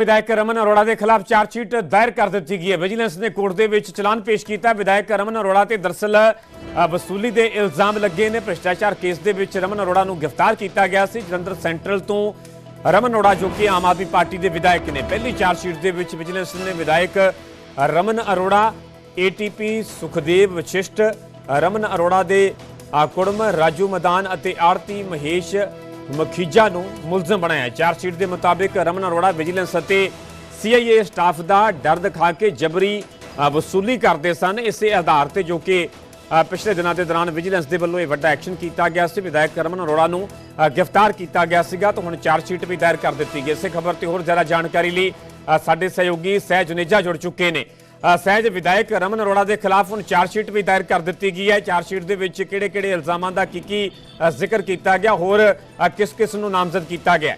ਵਿਧਾਇਕ ਰਮਨ ਅਰੋੜਾ ਦੇ ਖਿਲਾਫ ਚਾਰਜਸ਼ੀਟ ਦਾਇਰ ਕਰ ਦਿੱਤੀ ਗਈ ਹੈ। ਵਿਜੀਲੈਂਸ ਨੇ ਕੋਰਟ ਦੇ ਵਿੱਚ ਚਲਾਨ ਪੇਸ਼ ਕੀਤਾ। ਵਿਧਾਇਕ ਰਮਨ ਅਰੋੜਾ ਤੇ ਦਰਸਲ ਵਸੂਲੀ ਦੇ ਇਲਜ਼ਾਮ ਲੱਗੇ ਨੇ। ਭ੍ਰਿਸ਼ਟਾਚਾਰ ਕੇਸ ਦੇ ਵਿੱਚ ਰਮਨ ਅਰੋੜਾ ਨੂੰ ਗ੍ਰਿਫਤਾਰ ਕੀਤਾ ਗਿਆ ਸੀ। ਜਲੰਧਰ ਸੈਂਟਰਲ ਤੋਂ ਰਮਨ ਅਰੋੜਾ, ਜੋ ਕਿ ਆਮ ਆਦਮੀ ਪਾਰਟੀ ਦੇ ਵਿਧਾਇਕ ਨੇ, ਪਹਿਲੀ ਚਾਰਜਸ਼ੀਟ ਦੇ ਵਿੱਚ ਵਿਜੀਲੈਂਸ ਨੇ ਵਿਧਾਇਕ ਰਮਨ ਅਰੋੜਾ ਏਟੀਪੀ ਸੁਖਦੇਵ ਵਸ਼ਿਸ਼ਟ, ਰਮਨ ਅਰੋੜਾ ਦੇ ਕੁੜਮ ਰਾਜੂ ਮਦਾਨ ਅਤੇ ਆਰਤੀ ਮਹੇਸ਼ ਮਖੀਜਾ ਨੂੰ ਮੁਲਜ਼ਮ ਬਣਾਇਆ। ਚਾਰਜਸ਼ੀਟ ਦੇ ਮੁਤਾਬਿਕ ਰਮਨ ਅਰੋੜਾ, ਵਿਜੀਲੈਂਸ ਅਤੇ ਸੀਆਈਏ ਸਟਾਫ ਦਾ ਡਰ ਦਿਖਾ ਕੇ ਜਬਰੀ ਵਸੂਲੀ ਕਰਦੇ ਸਨ। ਇਸੇ ਆਧਾਰ ਤੇ ਜੋ ਕਿ ਪਿਛਲੇ ਦਿਨਾਂ ਦੇ ਦੌਰਾਨ ਵਿਜੀਲੈਂਸ ਦੇ ਵੱਲੋਂ ਇਹ ਵੱਡਾ ਐਕਸ਼ਨ ਕੀਤਾ ਗਿਆ ਸੀ। ਵਿਧਾਇਕ ਰਮਨ ਅਰੋੜਾ ਨੂੰ ਗ੍ਰਿਫਤਾਰ ਕੀਤਾ ਗਿਆ ਸੀਗਾ ਤਾਂ ਹੁਣ ਚਾਰਜਸ਼ੀਟ ਵੀ ਦਾਇਰ ਕਰ ਦਿੱਤੀ ਗਈ। ਇਸੇ ਖਬਰ ਤੇ ਹੋਰ ਜ਼ਿਆਦਾ ਜਾਣਕਾਰੀ ਲਈ ਸਾਡੇ ਸਹਿਯੋਗੀ ਸਹਿ ਜੁਨੇਜਾ ਜੁੜ ਚੁੱਕੇ ਨੇ। ਸਹਿਜ ਵਿਧਾਇਕ ਰਮਨ ਅਰੋੜਾ ਦੇ ਖਿਲਾਫ ਹੁਣ ਚਾਰਜਸ਼ੀਟ ਵੀ ਦਾਇਰ ਕਰ ਦਿੱਤੀ ਗਈ ਹੈ। ਚਾਰਜਸ਼ੀਟ ਦੇ ਵਿੱਚ ਕਿਹੜੇ-ਕਿਹੜੇ ਇਲਜ਼ਾਮਾਂ ਦਾ ਕੀ ਕੀ ਜ਼ਿਕਰ ਕੀਤਾ ਗਿਆ ਹੋਰ ਕਿਸ-ਕਿਸ ਨੂੰ ਨਾਮਜ਼ਦ ਕੀਤਾ ਗਿਆ?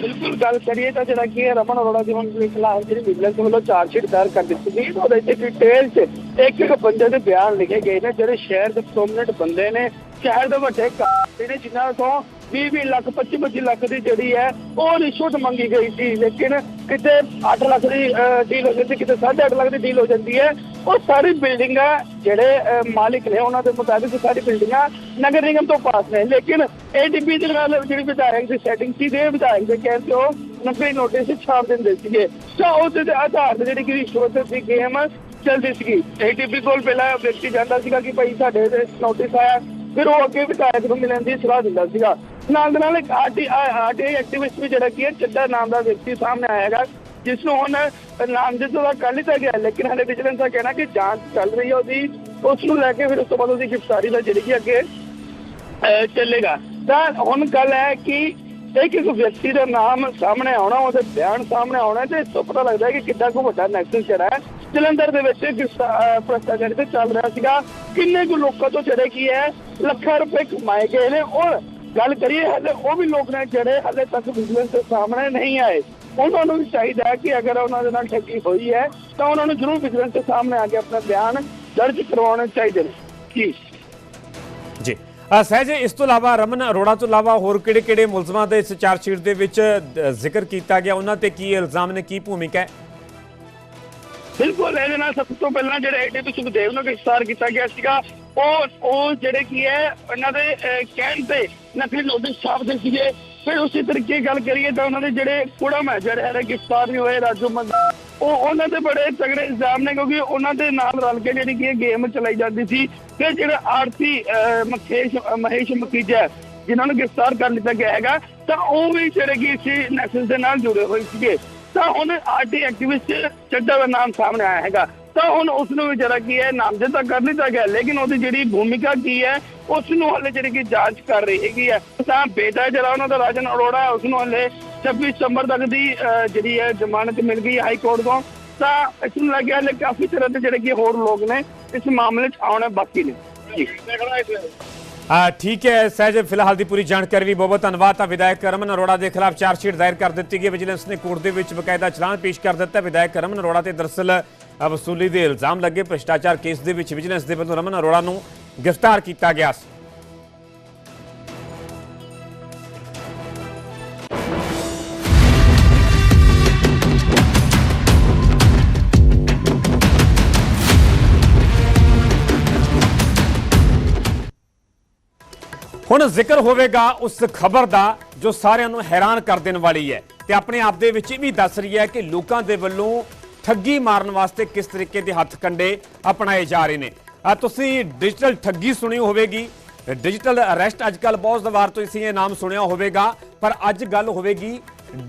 ਬਿਲਕੁਲ ਗੱਲ ਕਰੀਏ ਤਾਂ ਜਿਹੜਾ ਕਿ ਰਮਨ ਅਰੋੜਾ ਜੀ ਹੁਣ ਦੇ ਖਿਲਾਫ ਜਿਹੜੀ ਵਿਜੀਲੈਂਸ ਵੱਲੋਂ ਚਾਰਜ ਸ਼ੀਟ ਦਾਇਰ ਕਰ ਦਿੱਤੀ ਗਈ, ਉਹਦੇ ਵਿੱਚ ਡਿਟੇਲ 'ਚ ਇੱਕ ਇੱਕ ਬੰਦੇ ਦੇ ਬਿਆਨ ਲਿਖੇ ਗਏ ਨੇ, ਜਿਹੜੇ ਸ਼ਹਿਰ ਦੇ ਪ੍ਰੋਮਿਨੈਂਟ ਬੰਦੇ ਨੇ, ਸ਼ਹਿਰ ਦੇ ਵੱਡੇ ਕਾਰਦੇ ਨੇ, ਜਿਨ੍ਹਾਂ ਤੋਂ 20 ਲੱਖ 25 25 ਲੱਖ ਦੀ ਜਿਹੜੀ ਹੈ, ਉਹ ਰਿਸ਼ਵਤ ਮੰਗੀ ਗਈ ਸੀ। ਲੇਕਿਨ ਕਿਤੇ 8 ਲੱਖ ਦੀ ਡੀਲ ਹੋ ਜਾਂਦੀ, ਕਿਤੇ 8.5 ਲੱਖ ਦੀ ਡੀਲ ਹੋ ਜਾਂਦੀ ਹੈ। ਉਹ ਸਾਰੀ ਬਿਲਡਿੰਗਾਂ ਜਿਹੜੇ ਮਾਲਿਕ ਨੇ, ਉਹਨਾਂ ਦੇ ਮੁਤਾਬਿਕ ਸਾਰੀ ਬਿਲਡਿੰਗਾਂ ਨਗਰ ਨਿਗਮ ਤੋਂ ਪਾਸ ਨੇ। ਲੇਕਿਨ ਏਡੀਪੀ ਦੇ ਨਾਲ ਜਿਹੜੀ ਵਿਧਾਇਕ ਦੀ ਸੈਟਿੰਗ ਸੀ, ਦੇ ਵਿਧਾਇਕ ਦੇ ਕਹਿਣ ਤੇ ਉਹ ਨਕਲੀ ਨੋਟਿਸ ਛਾਪ ਦਿੰਦੇ ਸੀਗੇ। ਤਾਂ ਉਸ ਦੇ ਆਧਾਰ ਤੇ ਜਿਹੜੀ ਕਿ ਰਿਸ਼ਵਤ ਦੀ ਗੇਮ ਚੱਲਦੀ ਸੀਗੀ। ਏਡੀਪੀ ਕੋਲ ਪਹਿਲਾਂ ਵਿਅਕਤੀ ਜਾਂਦਾ ਸੀਗਾ ਕਿ ਭਾਈ ਸਾਡੇ ਤੇ ਨੋਟਿਸ ਆਇਆ। ਫਿਰ ਉਹ ਅੱਗੇ ਵਿਧਾਇਕ ਨੂੰ ਮਿਲਣ ਦੀ ਸਲਾਹ ਦਿੰਦਾ ਸੀਗਾ। ਨਾਲ ਦੇ ਨਾਲ ਇੱਕ ਆਰਟੀ ਆਰਟੀ ਐਕਟਿਵਿਸਟ ਵੀ ਜਿਹੜਾ ਕੀ ਹੈ ਚੱਡਾ ਨਾਮ ਦਾ ਵਿਅਕਤੀ ਸਾਹਮਣੇ ਆਏਗਾ ਜਿਸ ਨੂੰ ਹੁਣ ਨਾਮਜ਼ਦ ਤਾਂ ਕਰ ਲਿੱਤਾ ਗਿਆ ਲੇਕਿਨ ਹਲੇ ਵਿਜੀਲੈਂਸ ਦਾ ਕਹਿਣਾ ਕਿ ਜਾਂਚ ਚੱਲ ਰਹੀ ਹੈ ਉਹਦੀ ਉਸ ਨੂੰ ਲੈ ਕੇ ਫਿਰ ਉਸ ਤੋਂ ਬਾਅਦ ਉਹਦੀ ਗ੍ਰਿਫਤਾਰੀ ਦਾ ਜਿਹੜੀ ਕਿ ਅੱਗੇ ਚੱਲੇਗਾ। ਤਾਂ ਹੁਣ ਗੱਲ ਹੈ ਕਿ ਇੱਕ ਇੱਕ ਵਿਅਕਤੀ ਦਾ ਨਾਮ ਸਾਹਮਣੇ ਆਉਣਾ ਉਹਦੇ ਬਿਆਨ ਸਾਹਮਣੇ ਆਉਣਾ ਤੇ ਇਸ ਤੋਂ ਪਤਾ ਲੱਗਦਾ ਹੈ ਕਿ ਕਿੱਡਾ ਕੁ ਵੱਡਾ ਨੈਕਸਸ ਜਿਹੜਾ ਹੈ ਜਲੰਧਰ ਦੇ ਵਿੱਚ ਗ੍ਰਿਫਤਾ- ਅਹ, ਤੇ ਚੱਲ ਰਿਹਾ ਸੀਗਾ। ਕਿੰਨੇ ਕੁ ਲੋਕਾਂ ਤੋਂ ਜਿਹੜੇ ਕੀ ਹੈ ਲੱਖਾਂ ਰੁਪਏ ਕਮਾਏ ਗਏ ਨੇ ਔਰ ਗੱਲ ਕਰੀਏ ਹਲੇ ਉਹ ਵੀ ਲੋਕ ਨੇ ਜਿਹੜੇ ਹਲੇ ਤੱਕ ਵਿਜੀਲੈਂਸ ਦੇ ਸਾਹਮਣੇ ਨਹੀਂ ਆਏ। ਉਹਨਾਂ ਨੂੰ ਵੀ ਚਾਹੀਦਾ ਹੈ ਕਿ ਅਗਰ ਉਹਨਾਂ ਦੇ ਨਾਲ ਠੱਗੀ ਹੋਈ ਹੈ ਤਾਂ ਉਹਨਾਂ ਨੂੰ ਜ਼ਰੂਰ ਵਿਜੀਲੈਂਸ ਦੇ ਸਾਹਮਣੇ ਆ ਕੇ ਆਪਣਾ ਬਿਆਨ ਦਰਜ ਕਰਵਾਉਣੇ ਚਾਹੀਦੇ ਨੇ। ਜੀ। ਜੀ ਸਹਿਜ ਇਸ ਤੋਂ ਇਲਾਵਾ ਰਮਨ ਅਰੋੜਾ ਤੋਂ ਇਲਾਵਾ ਹੋਰ ਕਿਹੜੇ-ਕਿਹੜੇ ਮੁਲਜ਼ਮਾਂ ਦੇ ਇਸ ਚਾਰਜਸ਼ੀਟ ਦੇ ਵਿੱਚ ਜ਼ਿਕਰ ਕੀਤਾ ਗਿਆ? ਉਹਨਾਂ ਤੇ ਕੀ ਇਲਜ਼ਾਮ ਨੇ ਕੀ ਭੂਮਿਕਾ ਹੈ? ਬਿਲਕੁਲ ਇਹਦੇ ਨਾਲ ਸਭ ਤੋਂ ਪਹਿਲਾਂ ਜਿਹੜੇ ਏਡੀਪੀ ਸੁਖਦੇਵ ਨੂੰ ਗ੍ਰਿਫਤਾਰ ਕੀਤਾ ਗਿਆ ਸੀਗਾ। ਉਹ ਉਹ ਜਿਹੜੇ ਕੀ ਹੈ ਇਹਨਾਂ ਦੇ ਕਹਿਣ ਤੇ ਨਕਲੀ ਨੋਟਿਸ ਛਾਪਦੇ ਸੀਗੇ ਫਿਰ ਉਸੇ ਤਰੀਕੇ ਗੱਲ ਕਰੀਏ ਤਾਂ ਉਹਨਾਂ ਦੇ ਜਿਹੜੇ ਕੁੜਮ ਹੈ ਜਿਹੜੇ ਹਰੇ ਗ੍ਰਿਫਤਾਰ ਨਹੀਂ ਹੋਏ ਰਾਜੂ ਮੰਦਾ ਉਹ ਉਹਨਾਂ ਦੇ ਬੜੇ ਤਗੜੇ ਇਲਜ਼ਾਮ ਨੇ ਕਿਉਂਕਿ ਉਹਨਾਂ ਦੇ ਨਾਲ ਰਲ ਕੇ ਜਿਹੜੀ ਕੀ ਗੇਮ ਚਲਾਈ ਜਾਂਦੀ ਸੀ ਤੇ ਜਿਹੜਾ ਆਰਤੀ ਅਹ, ਮਖੇਸ਼ ਮਹੇਸ਼ ਮਕੀਜਾ ਜਿਨ੍ਹਾਂ ਨੂੰ ਗ੍ਰਿਫਤਾਰ ਕਰ ਲਿੱਤਾ ਗਿਆ ਹੈਗਾ ਤਾਂ ਉਹ ਵੀ ਜਿਹੜੇ ਕਿ ਇਸੇ ਨੈਕਸਸ ਦੇ ਨਾਲ ਜੁੜੇ ਹੋਏ ਸੀਗੇ। ਤਾਂ ਹੁਣ ਆਰਟੀ ਐਕਟਿਵਿਸਟ ਚੱਡਾ ਦਾ ਨਾਮ ਸਾਹਮਣੇ ਆਇਆ ਹੈਗਾ। ਤਾਂ ਹੁਣ ਉਸ ਨੂੰ ਵੀ ਜਿਹੜਾ ਕੀ ਹੈ, ਨਾਮਜ਼ਦ ਤਾਂ ਕਰ ਲਿੱਤਾ ਗਿਆ, ਲੇਕਿਨ ਉਹਦੀ ਜਿਹੜੀ ਭੂਮਿਕਾ ਕੀ ਹੈ ਉਸ ਨੂੰ ਹਲੇ ਜਿਹੜੀ ਕਿ ਜਾਂਚ ਕਰ ਰਹੀ ਹੈਗੀ ਹੈ। ਤਾਂ ਬੇਟਾ ਜਿਹੜਾ ਉਹਨਾਂ ਦਾ ਰਾਜਨ ਅਰੋੜਾ ਉਸ ਨੂੰ ਹਲੇ 26 ਸਤੰਬਰ ਤੱਕ ਦੀ ਜਿਹੜੀ ਹੈ ਜ਼ਮਾਨਤ ਮਿਲ ਗਈ ਹਾਈ ਕੋਰਟ ਤੋਂ। ਤਾਂ ਇਸ ਨੂੰ ਲੱਗਿਆ ਹਲੇ ਕਾਫੀ ਤਰ੍ਹਾਂ ਦੇ ਜਿਹੜੇ ਕਿ ਹੋਰ ਲੋਕ ਨੇ, ਇਸ ਮਾਮਲੇ 'ਚ ਆਉਣੇ ਬਾਕੀ ਨੇ। ਜੀ। ਠੀਕ ਹੈ, ਸਹਿਜ, ਫਿਲਹਾਲ ਦੀ ਪੂਰੀ ਜਾਣਕਾਰੀ ਲਈ ਬਹੁਤ ਧੰਨਵਾਦ। ਤਾਂ ਵਿਧਾਇਕ ਰਮਨ ਅਰੋੜਾ ਦੇ ਖਿਲਾਫ ਚਾਰਜਸ਼ੀਟ ਦਾਇਰ ਕਰ ਦਿੱਤੀ ਗਈ ਵਿਜੀਲੈਂਸ ਨੇ ਕੋਰਟ ਦੇ ਵਿੱਚ ਬਕਾਇਦਾ ਚਲਾਨ ਪੇਸ਼ ਕਰ ਦਿੱਤਾ ਵਿਧਾਇਕ ਰਮਨ ਅਰੋੜਾ ਤੇ ਦਰਸਲ ਵਸੂਲੀ ਦੇ ਇਲਜ਼ਾਮ ਲੱਗੇ ਭ੍ਰਿਸ਼ਟਾਚਾਰ ਕੇਸ ਦੇ ਵਿੱਚ ਵਿਜੀਲੈਂਸ ਦੇ ਵੱਲੋਂ ਰਮਨ ਅਰੋੜਾ ਨੂੰ ਗ੍ਰਿਫਤਾਰ ਕੀਤਾ ਗਿਆ ਸੀ। ਹੁਣ ਜ਼ਿਕਰ ਹੋਵੇਗਾ ਉਸ ਖਬਰ ਦਾ ਜੋ ਸਾਰਿਆਂ ਨੂੰ ਹੈਰਾਨ ਕਰ ਦੇਣ ਵਾਲੀ ਹੈ ਤੇ ਆਪਣੇ ਆਪ ਦੇ ਵਿੱਚ ਇਹ ਵੀ ਦੱਸ ਰਹੀ ਹੈ ਕਿ ਲੋਕਾਂ ਦੇ ਵੱਲੋਂ ਠੱਗੀ ਮਾਰਨ ਵਾਸਤੇ ਕਿਸ ਤਰੀਕੇ ਦੇ ਹੱਥ ਕੰਡੇ ਅਪਣਾਏ ਜਾ ਰਹੇ ਨੇ? ਆ ਤੁਸੀਂ ਡਿਜੀਟਲ ਠੱਗੀ ਸੁਣੀ ਹੋਵੇਗੀ। ਡਿਜੀਟਲ ਅਰੈਸਟ ਅੱਜਕੱਲ ਬਹੁਤ ਵਾਰ ਤੁਸੀਂ ਇਹ ਨਾਮ ਸੁਣਿਆ ਹੋਵੇਗਾ, ਪਰ ਅੱਜ ਗੱਲ ਹੋਵੇਗੀ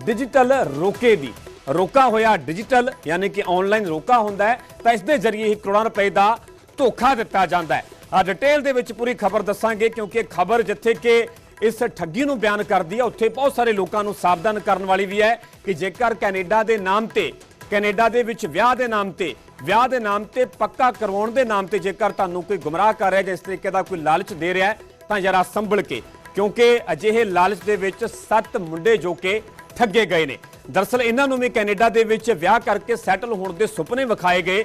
ਡਿਜੀਟਲ ਰੋਕੇ ਦੀ। ਰੋਕਾ ਹੋਇਆ ਡਿਜੀਟਲ ਯਾਨੀ ਕਿ ਆਨਲਾਈਨ ਰੋਕਾ ਹੁੰਦਾ ਹੈ, ਤਾਂ ਇਸ ਦੇ ਜ਼ਰੀਏ ਹੀ ਕਰੋੜਾਂ ਰੁਪਏ ਦਾ ਧੋਖਾ ਦਿੱਤਾ ਜਾਂਦਾ ਹੈ। ਆ ਡਿਟੇਲ ਦੇ ਵਿੱਚ ਪੂਰੀ ਖਬਰ ਦੱਸਾਂਗੇ, ਕਿਉਂਕਿ ਖਬਰ ਜਿੱਥੇ ਕਿ ਇਸ ਠੱਗੀ ਨੂੰ ਬਿਆਨ ਕਰਦੀ ਹੈ, ਉੱਥੇ ਬਹੁਤ ਸਾਰੇ ਲੋਕਾਂ ਨੂੰ ਸਾਵਧਾਨ ਕਰਨ ਵਾਲੀ ਵੀ ਹੈ ਕਿ ਜੇਕਰ ਕੈਨੇਡਾ ਦੇ ਨਾਮ ਤੇ ਕੈਨੇਡਾ ਦੇ ਵਿੱਚ ਵਿਆਹ ਦੇ ਨਾਮ ਤੇ, ਵਿਆਹ ਦੇ ਨਾਮ ਤੇ ਪੱਕਾ ਕਰਵਾਉਣ ਦੇ ਨਾਮ ਤੇ ਜੇਕਰ ਤੁਹਾਨੂੰ ਕੋਈ ਗੁੰਮਰਾਹ ਕਰ ਰਿਹਾ ਜਾਂ ਇਸ ਤਰੀਕੇ ਦਾ ਕੋਈ ਲਾਲਚ ਦੇ ਰਿਹਾ ਤਾਂ ਜਰਾ ਸੰਭਲ ਕੇ, ਕਿਉਂਕਿ ਅਜਿਹੇ ਲਾਲਚ ਦੇ ਵਿੱਚ ਸੱਤ ਮੁੰਡੇ ਜੋ ਕਿ ਠੱਗੇ ਗਏ ਨੇ। ਦਰਸਲ ਇਹਨਾਂ ਨੂੰ ਵੀ ਕੈਨੇਡਾ ਦੇ ਵਿੱਚ ਵਿਆਹ ਕਰਕੇ ਸੈਟਲ ਹੋਣ ਦੇ ਸੁਪਨੇ ਵਿਖਾਏ ਗਏ।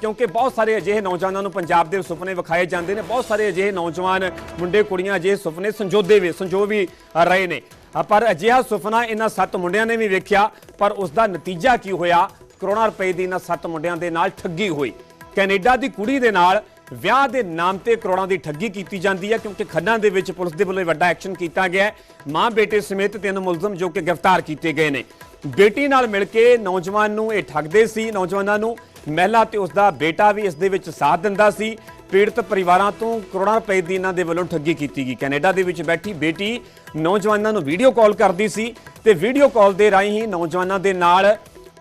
ਕਿਉਂਕਿ ਬਹੁਤ ਸਾਰੇ ਅਜਿਹੇ ਨੌਜਵਾਨਾਂ ਨੂੰ ਪੰਜਾਬ ਦੇ ਸੁਪਨੇ ਵਿਖਾਏ ਜਾਂਦੇ ਨੇ। ਬਹੁਤ ਸਾਰੇ ਅਜਿਹੇ ਨੌਜਵਾਨ ਮੁੰਡੇ, ਕੁੜੀਆਂ ਅਜਿਹੇ ਸੁਪਨੇ ਸੰਜੋਦੇ ਵੀ, ਸੰਜੋ ਵੀ ਰਹੇ ਨੇ। ਪਰ ਅਜਿਹਾ ਸੁਪਨਾ ਇਹਨਾਂ ਸੱਤ ਮੁੰਡਿਆਂ ਨੇ ਵੀ ਵੇਖਿਆ, ਪਰ ਉਸ ਦਾ ਨਤੀਜਾ ਕੀ ਹੋਇਆ? ਕਰੋੜਾਂ ਰੁਪਏ ਦੀ ਇਹਨਾਂ ਸੱਤ ਮੁੰਡਿਆਂ ਦੇ ਨਾਲ ਠੱਗੀ ਹੋਈ। ਕੈਨੇਡਾ ਦੀ ਕੁੜੀ ਦੇ ਨਾਲ ਵਿਆਹ ਦੇ ਨਾਮ ਤੇ ਕਰੋੜਾਂ ਦੀ ਠੱਗੀ ਕੀਤੀ ਜਾਂਦੀ ਹੈ, ਕਿਉਂਕਿ ਖੰਨਾ ਦੇ ਵਿੱਚ ਪੁਲਿਸ ਦੇ ਵੱਲੋਂ ਵੱਡਾ ਐਕਸ਼ਨ ਕੀਤਾ ਗਿਆ ਹੈ। ਮਾਂ ਬੇਟੇ ਸਮੇਤ ਤਿੰਨ ਮੁਲਜ਼ਮ ਜੋ ਕਿ ਗ੍ਰਿਫਤਾਰ ਕੀਤੇ ਗਏ ਨੇ। ਬੇਟੀ ਨਾਲ ਮਿਲ ਕੇ ਨੌਜਵਾਨ ਨੂੰ ਇਹ ਠੱਗਦੇ ਸੀ। ਨੌਜਵਾਨਾਂ ਨੂੰ ਮਹਿਲਾ ਤੇ ਉਸ ਦਾ ਬੇਟਾ ਵੀ ਇਸ ਦੇ ਵਿੱਚ ਸਾਥ ਦਿੰਦਾ ਸੀ। ਪੀੜਤ ਪਰਿਵਾਰਾਂ ਤੋਂ ਕਰੋੜਾਂ ਰੁਪਏ ਦੀ ਇਹਨਾਂ ਦੇ ਵੱਲੋਂ ਠੱਗੀ ਕੀਤੀ ਗਈ। ਕੈਨੇਡਾ ਦੇ ਵਿੱਚ ਬੈਠੀ ਬੇਟੀ ਨੌਜਵਾਨਾਂ ਨੂੰ ਵੀਡੀਓ ਕਾਲ ਕਰਦੀ ਸੀ ਤੇ ਵੀਡੀਓ ਕਾਲ ਦੇ ਰਾਹੀਂ ਹੀ ਨੌਜਵਾਨਾਂ ਦੇ ਨਾਲ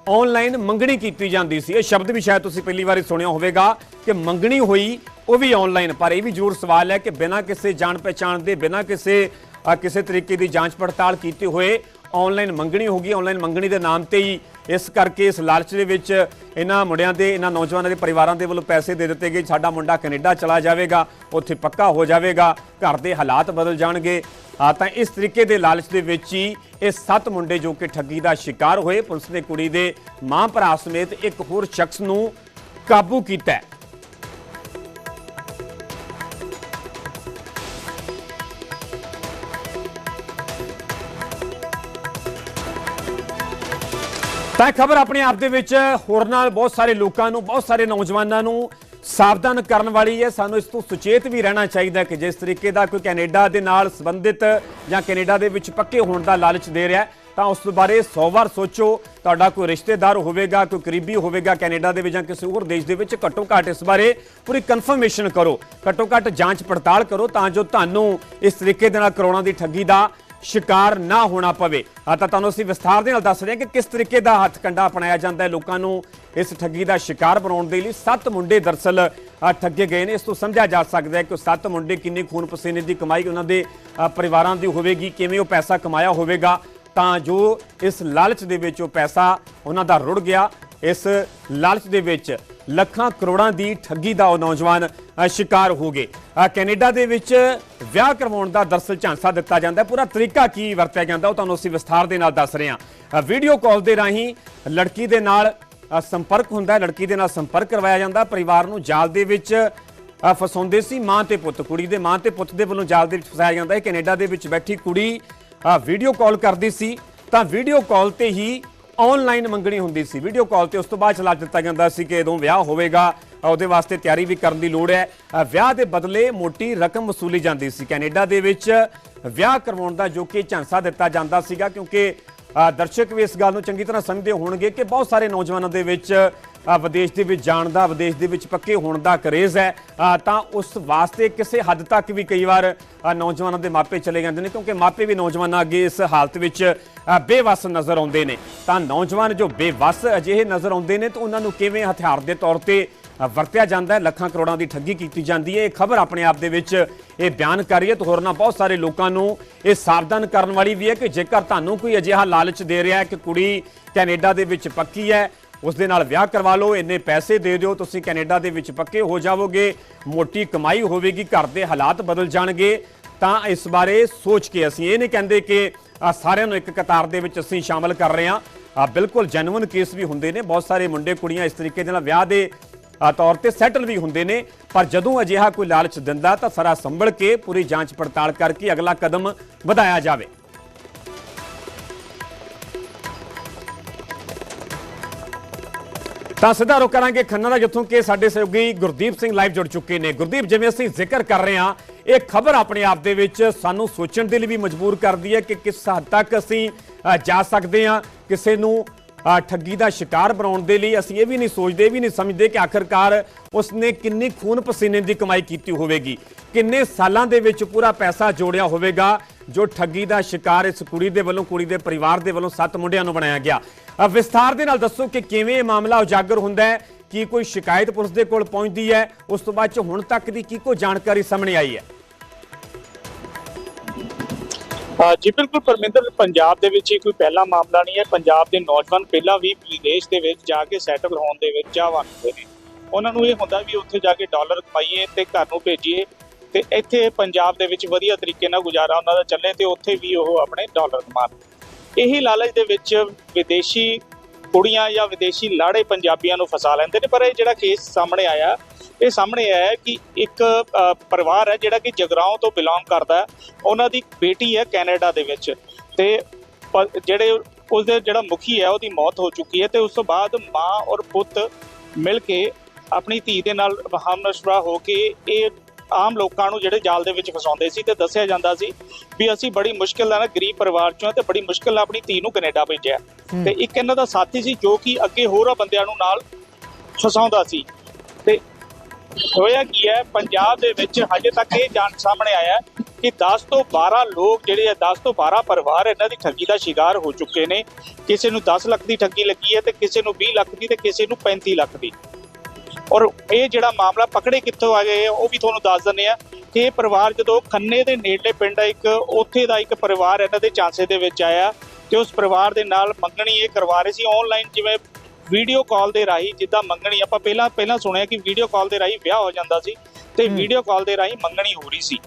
ਆਨਲਾਈਨ ਮੰਗਣੀ ਕੀਤੀ ਜਾਂਦੀ ਸੀ। ਇਹ ਸ਼ਬਦ ਵੀ ਸ਼ਾਇਦ ਤੁਸੀਂ ਪਹਿਲੀ ਵਾਰੀ ਸੁਣਿਆ ਹੋਵੇਗਾ ਕਿ ਮੰਗਣੀ ਹੋਈ, ਉਹ ਵੀ ਆਨਲਾਈਨ ਪਰ ਇਹ ਵੀ ਜ਼ਰੂਰ ਸਵਾਲ ਹੈ ਕਿ ਬਿਨਾਂ ਕਿਸੇ ਜਾਣ ਪਛਾਣ ਦੇ, ਬਿਨਾਂ ਕਿਸੇ ਕਿਸੇ ਤਰੀਕੇ ਦੀ ਜਾਂਚ ਪੜਤਾਲ ਕੀਤੇ ਹੋਏ ਆਨਲਾਈਨ ਮੰਗਣੀ ਹੋ ਗਈ ਆਨਲਾਈਨ ਮੰਗਣੀ ਦੇ ਨਾਮ ਤੇ ਹੀ ਇਸ ਕਰਕੇ ਇਸ ਲਾਲਚ ਦੇ ਵਿੱਚ ਇਹਨਾਂ ਮੁੰਡਿਆਂ ਦੇ, ਇਹਨਾਂ ਨੌਜਵਾਨਾਂ ਦੇ ਪਰਿਵਾਰਾਂ ਦੇ ਵੱਲੋਂ ਪੈਸੇ ਦੇ ਦਿੱਤੇ ਗਏ। ਸਾਡਾ ਮੁੰਡਾ ਕੈਨੇਡਾ ਚਲਾ ਜਾਵੇਗਾ, ਉੱਥੇ ਪੱਕਾ ਹੋ ਜਾਵੇਗਾ, ਘਰ ਦੇ ਹਾਲਾਤ ਬਦਲ ਜਾਣਗੇ। ਆ ਤਾਂ ਇਸ ਤਰੀਕੇ ਦੇ ਲਾਲਚ ਦੇ ਵਿੱਚ ਹੀ ਇਹ ਸੱਤ ਮੁੰਡੇ ਜੋ ਕਿ ਠੱਗੀ ਦਾ ਸ਼ਿਕਾਰ ਹੋਏ, ਪੁਲਿਸ ਨੇ ਕੁੜੀ ਦੇ ਮਾਂ ਭਰਾ ਸਮੇਤ ਇੱਕ ਹੋਰ ਸ਼ਖਸ ਨੂੰ ਕਾਬੂ ਕੀਤਾ ਹੈ। ਤਾਂ ਖਬਰ ਆਪਣੇ ਆਪ ਦੇ ਵਿੱਚ ਹੋਰ ਨਾਲ ਬਹੁਤ ਸਾਰੇ ਲੋਕਾਂ ਨੂੰ, ਬਹੁਤ ਸਾਰੇ ਨੌਜਵਾਨਾਂ ਨੂੰ ਸਾਵਧਾਨ ਕਰਨ ਵਾਲੀ ਹੈ। ਸਾਨੂੰ ਇਸ ਤੋਂ ਸੁਚੇਤ ਵੀ ਰਹਿਣਾ ਚਾਹੀਦਾ ਕਿ ਜਿਸ ਤਰੀਕੇ ਦਾ ਕੋਈ ਕੈਨੇਡਾ ਦੇ ਨਾਲ ਸੰਬੰਧਿਤ ਜਾਂ ਕੈਨੇਡਾ ਦੇ ਵਿੱਚ ਪੱਕੇ ਹੋਣ ਦਾ ਲਾਲਚ ਦੇ ਰਿਹਾ ਤਾਂ ਉਸ ਬਾਰੇ 100 ਵਾਰ ਸੋਚੋ। ਤੁਹਾਡਾ ਕੋਈ ਰਿਸ਼ਤੇਦਾਰ ਹੋਵੇਗਾ, ਕੋਈ ਕਰੀਬੀ ਹੋਵੇਗਾ ਕੈਨੇਡਾ ਦੇ ਵਿੱਚ ਜਾਂ ਕਿਸੇ ਹੋਰ ਦੇਸ਼ ਦੇ ਵਿੱਚ, ਘੱਟੋ ਘੱਟ ਇਸ ਬਾਰੇ ਪੂਰੀ ਕਨਫਰਮੇਸ਼ਨ ਕਰੋ। ਘੱਟੋ ਘੱਟ ਜਾਂਚ ਪੜਤਾਲ ਕਰੋ ਤਾਂ ਜੋ ਤੁਹਾਨੂੰ ਇਸ ਤਰੀਕੇ ਦੇ ਨਾਲ ਕਰੋਨਾ ਦੀ ਠੱਗੀ ਦਾ ਸ਼ਿਕਾਰ ਨਾ ਹੋਣਾ ਪਵੇ। ਆ ਤਾਂ ਤੁਹਾਨੂੰ ਅਸੀਂ ਵਿਸਥਾਰ ਦੇ ਨਾਲ ਦੱਸ ਰਹੇ ਹਾਂ ਕਿ ਕਿਸ ਤਰੀਕੇ ਦਾ ਹੱਥ ਕੰਡਾ ਅਪਣਾਇਆ ਜਾਂਦਾ ਹੈ ਲੋਕਾਂ ਨੂੰ ਇਸ ਠੱਗੀ ਦਾ ਸ਼ਿਕਾਰ ਬਣਾਉਣ ਦੇ ਲਈ। ਸੱਤ ਮੁੰਡੇ ਦਰਸਲ ਠੱਗੇ ਗਏ ਨੇ। ਇਸ ਤੋਂ ਸਮਝਿਆ ਜਾ ਸਕਦਾ ਹੈ ਕਿ ਉਹ ਸੱਤ ਮੁੰਡੇ ਕਿੰਨੇ ਖੂਨ ਪਸੀਨੇ ਦੀ ਕਮਾਈ ਉਹਨਾਂ ਦੇ ਪਰਿਵਾਰਾਂ ਦੀ ਹੋਵੇਗੀ, ਕਿਵੇਂ ਉਹ ਪੈਸਾ ਕਮਾਇਆ ਹੋਵੇਗਾ। ਤਾਂ ਜੋ ਇਸ ਲਾਲਚ ਦੇ ਵਿੱਚ ਉਹ ਪੈਸਾ ਉਹਨਾਂ ਦਾ ਰੁੜ ਗਿਆ। ਇਸ ਲਾਲਚ ਦੇ ਵਿੱਚ ਲੱਖਾਂ ਕਰੋੜਾਂ ਦੀ ਠੱਗੀ ਦਾ ਉਹ ਨੌਜਵਾਨ ਸ਼ਿਕਾਰ ਹੋ ਗਏ। ਕੈਨੇਡਾ ਦੇ ਵਿੱਚ ਵਿਆਹ ਕਰਵਾਉਣ ਦਾ ਦਰਸਲ ਝਾਂਸਾ ਦਿੱਤਾ ਜਾਂਦਾ ਪੂਰਾ ਤਰੀਕਾ ਕੀ ਵਰਤਿਆ ਜਾਂਦਾ, ਉਹ ਤੁਹਾਨੂੰ ਅਸੀਂ ਵਿਸਥਾਰ ਦੇ ਨਾਲ ਦੱਸ ਰਹੇ ਹਾਂ। ਵੀਡੀਓ ਕਾਲ ਦੇ ਰਾਹੀਂ ਲੜਕੀ ਦੇ ਨਾਲ ਸੰਪਰਕ ਹੁੰਦਾ ਲੜਕੀ ਦੇ ਨਾਲ ਸੰਪਰਕ ਕਰਵਾਇਆ ਜਾਂਦਾ ਪਰਿਵਾਰ ਨੂੰ ਜਾਲ ਦੇ ਵਿੱਚ ਫਸਾਉਂਦੇ ਸੀ। ਮਾਂ ਤੇ ਪੁੱਤ, ਕੁੜੀ ਦੇ, ਮਾਂ ਤੇ ਪੁੱਤ ਦੇ ਵੱਲੋਂ ਜਾਲ ਦੇ ਵਿੱਚ ਫਸਾਇਆ ਜਾਂਦਾ ਹੈ। ਕੈਨੇਡਾ ਦੇ ਵਿੱਚ ਬੈਠੀ ਕੁੜੀ ਵੀਡੀਓ ਕਾਲ ਕਰਦੀ ਸੀ। ਤਾਂ ਵੀਡੀਓ ਕਾਲ ਤੇ ਹੀ ਆਨਲਾਈਨ ਮੰਗਣੀ ਹੁੰਦੀ ਸੀ। ਵੀਡੀਓ ਕਾਲ ਤੇ ਉਸ ਤੋਂ ਬਾਅਦ ਚਲਾ ਦਿੱਤਾ ਜਾਂਦਾ ਸੀ ਕਿ ਜਦੋਂ ਵਿਆਹ ਹੋਵੇਗਾ ਉਹਦੇ ਵਾਸਤੇ ਤਿਆਰੀ ਵੀ ਕਰਨ ਦੀ ਲੋੜ ਹੈ। ਵਿਆਹ ਦੇ ਬਦਲੇ ਮੋਟੀ ਰਕਮ ਵਸੂਲੀ ਜਾਂਦੀ ਸੀ। ਕੈਨੇਡਾ ਦੇ ਵਿੱਚ ਵਿਆਹ ਕਰਵਾਉਣ ਦਾ ਜੋ ਕਿ ਝਾਂਸਾ ਦਿੱਤਾ ਜਾਂਦਾ ਸੀਗਾ ਕਿਉਂਕਿ ਦਰਸ਼ਕ ਵੀ ਇਸ ਗੱਲ ਨੂੰ ਚੰਗੀ ਤਰ੍ਹਾਂ ਸਮਝਦੇ ਹੋਣਗੇ ਕਿ ਬਹੁਤ ਸਾਰੇ ਨੌਜਵਾਨਾਂ ਦੇ ਵਿੱਚ ਵਿਦੇਸ਼ ਦੇ ਵਿੱਚ ਜਾਣ ਦਾ ਵਿਦੇਸ਼ ਦੇ ਵਿੱਚ ਪੱਕੇ ਹੋਣ ਦਾ ਕਰੇਜ਼ ਹੈ। ਤਾਂ ਉਸ ਵਾਸਤੇ ਕਿਸੇ ਹੱਦ ਤੱਕ ਵੀ ਕਈ ਵਾਰ ਨੌਜਵਾਨਾਂ ਦੇ ਮਾਪੇ ਚਲੇ ਜਾਂਦੇ ਨੇ ਕਿਉਂਕਿ ਮਾਪੇ ਵੀ ਨੌਜਵਾਨਾਂ ਅੱਗੇ ਇਸ ਹਾਲਤ ਵਿੱਚ ਅ, ਨਜ਼ਰ ਆਉਂਦੇ ਨੇ। ਤਾਂ ਨੌਜਵਾਨ ਜੋ ਬੇਵੱਸ ਅਜਿਹੇ ਨਜ਼ਰ ਆਉਂਦੇ ਨੇ ਤਾਂ ਉਹਨਾਂ ਨੂੰ ਕਿਵੇਂ ਹਥਿਆਰ ਦੇ ਤੌਰ ਤੇ ਵਰਤਿਆ ਜਾਂਦਾ ਹੈ? ਲੱਖਾਂ ਕਰੋੜਾਂ ਦੀ ਠੱਗੀ ਕੀਤੀ ਜਾਂਦੀ ਹੈ। ਇਹ ਖਬਰ ਆਪਣੇ ਆਪ ਦੇ ਵਿੱਚ ਇਹ ਬਿਆਨ ਕਰ ਰਹੀ ਹੈ। ਤੇ ਹੋਰਨਾਂ ਬਹੁਤ ਸਾਰੇ ਲੋਕਾਂ ਨੂੰ ਇਹ ਸਾਵਧਾਨ ਕਰਨ ਵਾਲੀ ਵੀ ਹੈ ਕਿ ਜੇਕਰ ਤੁਹਾਨੂੰ ਕੋਈ ਅਜਿਹਾ ਲਾਲਚ ਦੇ ਰਿਹਾ ਹੈ ਕਿ ਕੁੜੀ ਕੈਨੇਡਾ ਦੇ ਵਿੱਚ ਪੱਕੀ ਹੈ ਉਸ ਦੇ ਨਾਲ ਵਿਆਹ ਕਰਵਾ ਲਓ, ਇੰਨੇ ਪੈਸੇ ਦੇ ਦਿਓ, ਤੁਸੀਂ ਕੈਨੇਡਾ ਦੇ ਵਿੱਚ ਪੱਕੇ ਹੋ ਜਾਵੋਗੇ, ਮੋਟੀ ਕਮਾਈ ਹੋਵੇਗੀ, ਘਰ ਦੇ ਹਾਲਾਤ ਬਦਲ ਜਾਣਗੇ। ਤਾਂ ਇਸ ਬਾਰੇ ਸੋਚ ਕੇ ਅਸੀਂ ਇਹ ਨਹੀਂ ਕਹਿੰਦੇ ਕਿ ਸਾਰਿਆਂ ਨੂੰ ਇੱਕ ਕਤਾਰ ਦੇ ਵਿੱਚ ਅਸੀਂ ਸ਼ਾਮਲ ਕਰ ਰਹੇ ਹਾਂ। ਬਿਲਕੁਲ ਜੈਨੂਇਨ ਕੇਸ ਵੀ ਹੁੰਦੇ ਨੇ, ਬਹੁਤ ਸਾਰੇ ਮੁੰਡੇ, ਕੁੜੀਆਂ ਇਸ ਤਰੀਕੇ ਦੇ ਨਾਲ ਵਿਆਹ ਦੇ ਤੌਰ ਤੇ ਸੈਟਲ ਵੀ ਹੁੰਦੇ ਨੇ। ਪਰ ਜਦੋਂ ਅਜਿਹਾ ਕੋਈ ਲਾਲਚ ਦਿੰਦਾ ਤਾਂ ਸਾਰਾ ਸੰਭਲ ਕੇ ਪੂਰੀ ਜਾਂਚ ਪੜਤਾਲ ਕਰਕੇ ਅਗਲਾ ਕਦਮ ਵਧਾਇਆ ਜਾਵੇ। ਤਾਂ ਸਿੱਧਾ ਰੁਕ ਕਰਾਂਗੇ ਖੰਨਾ ਦਾ, ਜਿੱਥੋਂ ਕਿ ਸਾਡੇ ਸਹਿਯੋਗੀ ਗੁਰਦੀਪ ਸਿੰਘ ਲਾਈਵ ਜੁੜ ਚੁੱਕੇ ਨੇ। ਗੁਰਦੀਪ, ਜਿਵੇਂ ਅਸੀਂ ਜ਼ਿਕਰ ਕਰ ਰਹੇ ਹਾਂ, ਇਹ ਖਬਰ ਆਪਣੇ ਆਪ ਦੇ ਵਿੱਚ ਸਾਨੂੰ ਸੋਚਣ ਦੇ ਲਈ ਵੀ ਮਜਬੂਰ ਕਰਦੀ ਹੈ ਕਿ ਕਿਸ ਹੱਦ ਤੱਕ ਅਸੀਂ ਜਾ ਸਕਦੇ ਹਾਂ ਕਿਸੇ ਨੂੰ ਠੱਗੀ ਦਾ ਸ਼ਿਕਾਰ ਬਣਾਉਣ ਦੇ ਲਈ। ਅਸੀਂ ਇਹ ਵੀ ਨਹੀਂ ਸੋਚਦੇ, ਇਹ ਵੀ ਨਹੀਂ ਸਮਝਦੇ ਕਿ ਆਖਰਕਾਰ ਉਸਨੇ ਕਿੰਨੀ ਖੂਨ ਪਸੀਨੇ ਦੀ ਕਮਾਈ ਕੀਤੀ ਹੋਵੇਗੀ। ਕਿੰਨੇ ਸਾਲਾਂ ਦੇ ਵਿੱਚ ਪੂਰਾ ਪੈਸਾ ਜੋੜਿਆ ਹੋਵੇਗਾ, ਜੋ ਠੱਗੀ ਦਾ ਸ਼ਿਕਾਰ ਇਸ ਕੁੜੀ ਦੇ ਵੱਲੋਂ, ਕੁੜੀ ਦੇ ਪਰਿਵਾਰ ਦੇ ਵੱਲੋਂ ਸੱਤ ਮੁੰਡਿਆਂ ਨੂੰ ਬਣਾਇਆ ਗਿਆ। ਵਿਸਥਾਰ ਦੇ ਨਾਲ ਦੱਸੋ ਕਿ ਕਿਵੇਂ ਇਹ ਮਾਮਲਾ ਉਜਾਗਰ ਹੁੰਦਾ ਹੈ? ਕੀ ਕੋਈ ਸ਼ਿਕਾਇਤ ਪੁਲਿਸ ਦੇ ਕੋਲ ਪਹੁੰਚਦੀ ਹੈ? ਉਸ ਤੋਂ ਬਾਅਦ ਚ ਹੁਣ ਤੱਕ ਦੀ ਕੀ ਕੋਈ ਜਾਣਕਾਰੀ ਸਾਹਮਣੇ ਆਈ ਹੈ? ਜੀ ਬਿਲਕੁਲ ਪਰਮਿੰਦਰ, ਪੰਜਾਬ ਦੇ ਵਿੱਚ ਇਹ ਕੋਈ ਪਹਿਲਾ ਮਾਮਲਾ ਨਹੀਂ ਹੈ। ਪੰਜਾਬ ਦੇ ਨੌਜਵਾਨ ਪਹਿਲਾਂ ਵੀ ਵਿਦੇਸ਼ ਦੇ ਵਿੱਚ ਜਾ ਕੇ ਸੈਟਲ ਹੋਣ ਦੇ ਵਿੱਚ ਚਾਹਵਾਨ ਨੇ। ਉਹਨਾਂ ਨੂੰ ਇਹ ਹੁੰਦਾ ਵੀ ਉੱਥੇ ਜਾ ਕੇ ਡਾਲਰ ਕਮਾਈਏ ਤੇ ਘਰ ਨੂੰ ਭੇਜੀਏ ਤੇ ਇੱਥੇ ਪੰਜਾਬ ਦੇ ਵਿੱਚ ਵਧੀਆ ਤਰੀਕੇ ਨਾਲ ਗੁਜ਼ਾਰਾ ਉਹਨਾਂ ਦਾ ਚੱਲੇ ਤੇ ਉੱਥੇ ਵੀ ਉਹ ਆਪਣੇ ਡਾਲਰ ਕਮਾਣ ਇਹੀ ਲਾਲਚ ਦੇ ਵਿੱਚ ਵਿਦੇਸ਼ੀ ਕੁੜੀਆਂ ਜਾਂ ਵਿਦੇਸ਼ੀ ਲਾੜੇ ਪੰਜਾਬੀਆਂ ਨੂੰ ਫਸਾ ਲੈਂਦੇ ਨੇ, ਪਰ ਇਹ ਜਿਹੜਾ ਕੇਸ ਸਾਹਮਣੇ ਆਇਆ, ਇਹ ਸਾਹਮਣੇ ਆਇਆ ਹੈ ਕਿ ਇੱਕ ਪਰਿਵਾਰ ਹੈ ਜਿਹੜਾ ਕਿ ਜਗਰਾਉਂ ਤੋਂ ਬਿਲੋਂਗ ਕਰਦਾ ਹੈ, ਉਹਨਾਂ ਦੀ ਬੇਟੀ ਹੈ ਕੈਨੇਡਾ ਦੇ ਵਿੱਚ ਤੇ ਪ- ਜਿਹੜੇ ਉਸਦੇ ਜਿਹੜਾ ਮੁਖੀ ਹੈ ਉਹਦੀ ਮੌਤ ਹੋ ਚੁੱਕੀ ਹੈ ਤੇ ਉਸ ਤੋਂ ਬਾਅਦ ਮਾਂ ਔਰ ਪੁੱਤ ਮਿਲ ਕੇ ਆਪਣੀ ਧੀ ਦੇ ਨਾਲ ਹਮਨਸ਼ਰਾ ਹੋ ਕੇ ਇਹ ਆਮ ਲੋਕਾਂ ਨੂੰ ਜਿਹੜੇ ਜਾਲ ਦੇ ਵਿੱਚ ਫਸਾਉਂਦੇ ਸੀ ਤੇ ਦੱਸਿਆ ਜਾਂਦਾ ਸੀ ਵੀ ਅਸੀਂ ਬੜੀ ਮੁਸ਼ਕਿਲ ਨਾਲ ਗਰੀਬ ਪਰਿਵਾਰ ਚੋਂ ਤੇ ਬੜੀ ਮੁਸ਼ਕਿਲ ਨਾਲ ਆਪਣੀ ਧੀ ਨੂੰ ਕੈਨੇਡਾ ਭੇਜਿਆ ਤੇ ਇੱਕ ਇਹਨਾਂ ਦਾ ਸਾਥੀ ਸੀ ਜੋ ਕਿ ਅੱਗੇ ਹੋਰਾਂ ਬੰਦਿਆਂ ਨੂੰ ਨਾਲ ਫਸਾਉਂਦਾ ਸੀ। ਤੇ ਹੋਇਆ ਕੀ ਹੈ ਪੰਜਾਬ ਦੇ ਵਿੱਚ ਹਜੇ ਤੱਕ ਇਹ ਜਾਣ ਸਾਹਮਣੇ ਆਇਆ ਕਿ 10 ਤੋਂ 12 ਲੋਕ ਜਿਹੜੇ ਆ 10 ਤੋਂ 12 ਪਰਿਵਾਰ ਇਹਨਾਂ ਦੀ ਠੱਗੀ ਦਾ ਸ਼ਿਕਾਰ ਹੋ ਚੁੱਕੇ ਨੇ। ਕਿਸੇ ਨੂੰ 10 ਲੱਖ ਦੀ ਠੱਗੀ ਲੱਗੀ ਹੈ ਤੇ ਕਿਸੇ ਨੂੰ 20 ਲੱਖ ਦੀ ਤੇ ਕਿਸੇ ਨੂੰ 35 ਲੱਖ ਦੀ। ਔਰ ਇਹ ਜਿਹੜਾ ਮਾਮਲਾ ਪਕੜੇ ਕਿੱਥੋਂ ਆ ਗਏ ਉਹ ਵੀ ਤੁਹਾਨੂੰ ਦੱਸ ਦਿੰਦੇ ਆ ਕਿ ਇਹ ਪਰਿਵਾਰ ਜਦੋਂ ਖੰਨੇ ਦੇ ਨੇੜਲੇ ਪਿੰਡ ਆ ਇੱਕ ਉੱਥੇ ਦਾ ਇੱਕ ਪਰਿਵਾਰ ਇਹਨਾਂ ਦੇ ਚਾਂਸੇ ਦੇ ਵਿੱਚ ਆਇਆ ਤੇ ਉਸ ਪਰਿਵਾਰ ਦੇ ਨਾਲ ਮੰਗਣੀ ਇਹ ਕਰਵਾ ਰਹੇ ਸੀ ਆਨਲਾਈਨ ਜਿਵੇਂ ਵੀਡੀਓ ਕਾਲ ਦੇ ਰਾਹੀਂ ਜਿੱਦਾਂ ਮੰਗਣੀ ਆਪਾਂ ਪਹਿਲਾਂ ਪਹਿਲਾਂ ਸੁਣਿਆ ਕਿ ਵੀਡੀਓ ਕਾਲ ਦੇ ਰਾਹੀਂ ਵਿਆਹ ਹੋ ਜਾਂਦਾ ਸੀ ਤੇ ਵੀਡੀਓ ਕਾਲ ਦੇ ਰਾਹੀਂ ਮੰਗਣੀ ਹੋ ਰਹੀ ਸੀ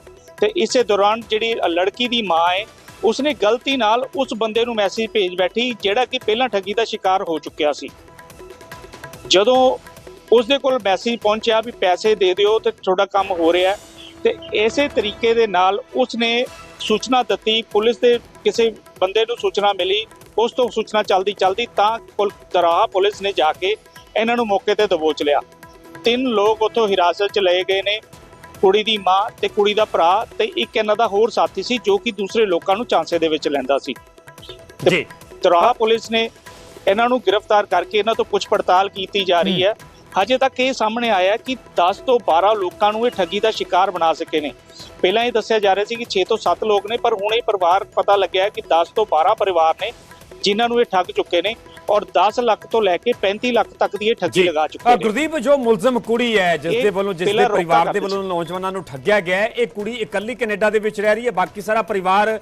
ਤੇ ਇਸੇ ਦੌਰਾਨ ਜਿਹੜੀ ਲੜਕੀ ਦੀ ਮਾਂ ਹੈ ਉਸਨੇ ਗਲਤੀ ਨਾਲ ਉਸ ਬੰਦੇ ਨੂੰ ਮੈਸੇਜ ਭੇਜ ਬੈਠੀ ਜਿਹੜਾ ਕਿ ਪਹਿਲਾਂ ਠੱਗੀ ਦਾ ਸ਼ਿਕਾਰ ਹੋ ਚੁੱਕਿਆ ਸੀ। ਜਦੋਂ ਉਸਦੇ ਕੋਲ ਮੈਸੇਜ ਪਹੁੰਚਿਆ ਵੀ ਪੈਸੇ ਦੇ ਦਿਓ ਤੇ ਤੁਹਾਡਾ ਕੰਮ ਹੋ ਰਿਹਾ ਤੇ ਇਸੇ ਤਰੀਕੇ ਦੇ ਨਾਲ ਉਸਨੇ ਸੂਚਨਾ ਦਿੱਤੀ ਪੁਲਿਸ ਦੇ ਕਿਸੇ ਬੰਦੇ ਨੂੰ ਸੂਚਨਾ ਮਿਲੀ। ਉਸ ਤੋਂ ਸੂਚਨਾ ਚਲਦੀ ਚਲਦੀ ਤਾਂ ਕੁਲ ਦਰਾਹਾ ਪੁਲਿਸ ਨੇ ਜਾ ਕੇ ਇਹਨਾਂ ਨੂੰ ਮੌਕੇ ਤੇ ਦਬੋਚ ਲਿਆ। ਤਿੰਨ ਲੋਕ ਉੱਥੋਂ ਹਿਰਾਸਤ 'ਚ ਲਏ ਗਏ ਨੇ ਕੁੜੀ ਦੀ ਮਾਂ ਤੇ ਕੁੜੀ ਦਾ ਭਰਾ ਤੇ ਇੱਕ ਇਹਨਾਂ ਦਾ ਹੋਰ ਸਾਥੀ ਸੀ ਜੋ ਕਿ ਦੂਸਰੇ ਲੋਕਾਂ ਨੂੰ ਚਾਂਸੇ ਦੇ ਵਿੱਚ ਲੈਂਦਾ ਸੀ। ਜੀ। ਤਰਾਹਾ ਪੁਲਿਸ ਨੇ ਇਹਨਾਂ ਨੂੰ ਗ੍ਰਿਫਤਾਰ ਕਰਕੇ ਇਹਨਾਂ ਤੋਂ ਪੁੱਛ ਪੜਤਾਲ ਕੀਤੀ ਜਾ ਰਹੀ ਹੈ। ਹਜੇ ਤੱਕ ਇਹ ਸਾਹਮਣੇ ਆਇਆ ਕਿ 10 ਤੋਂ 12 ਲੋਕਾਂ ਨੂੰ ਇਹ ਠੱਗੀ ਦਾ ਸ਼ਿਕਾਰ ਬਣਾ ਸਕੇ ਨੇ। ਪਹਿਲਾਂ ਇਹ ਦੱਸਿਆ ਜਾ ਰਿਹਾ ਸੀ ਕਿ 6 ਤੋਂ 7 ਲੋਕ ਨੇ ਪਰ ਹੁਣ ਇਹ ਪਰਿਵਾਰ ਪਤਾ ਲੱਗਿਆ ਕਿ 10 ਤੋਂ 12 ਪਰਿਵਾਰ ਨੇ ਜਿਨ੍ਹਾਂ ਨੂੰ ਇਹ ਠੱਗ ਚੁੱਕੇ ਨੇ ਔਰ 10 ਲੱਖ ਤੋਂ ਲੈ ਕੇ 35 ਲੱਖ ਤੱਕ ਦੀ ਇਹ ਠੱਗੀ ਲਗਾ ਚੁੱਕੇ ਨੇ। ਗੁਰਦੀਪ ਜੋ ਮੁਲਜ਼ਮ ਕੁੜੀ ਹੈ ਜਿਸ ਦੇ ਵੱਲੋਂ ਜਿਸ ਦੇ ਪਰਿਵਾਰ ਦੇ ਵੱਲੋਂ ਨੌਜਵਾਨਾਂ ਨੂੰ ਠੱਗਿਆ ਗਿਆ ਹੈ ਇਹ ਕੁੜੀ ਇਕੱਲੀ ਕੈਨੇਡਾ ਦੇ ਵਿੱਚ ਰਹਿ ਰਹੀ ਹੈ ਬਾਕੀ ਸਾਰਾ ਪਰਿਵਾਰ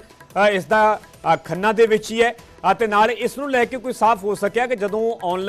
ਇਸ ਦਾ ਖੰਨਾ ਦੇ ਵਿੱਚ ਹੀ ਹੈ। ਅਤੇ ਨਾਲ ਇਸ ਨੂੰ ਲੈ ਕੇ ਕੋਈ ਸਾਫ਼ ਹੋ ਸਕਿਆ ਕਿ ਜਦੋਂ ਆਨਲਾਈਨ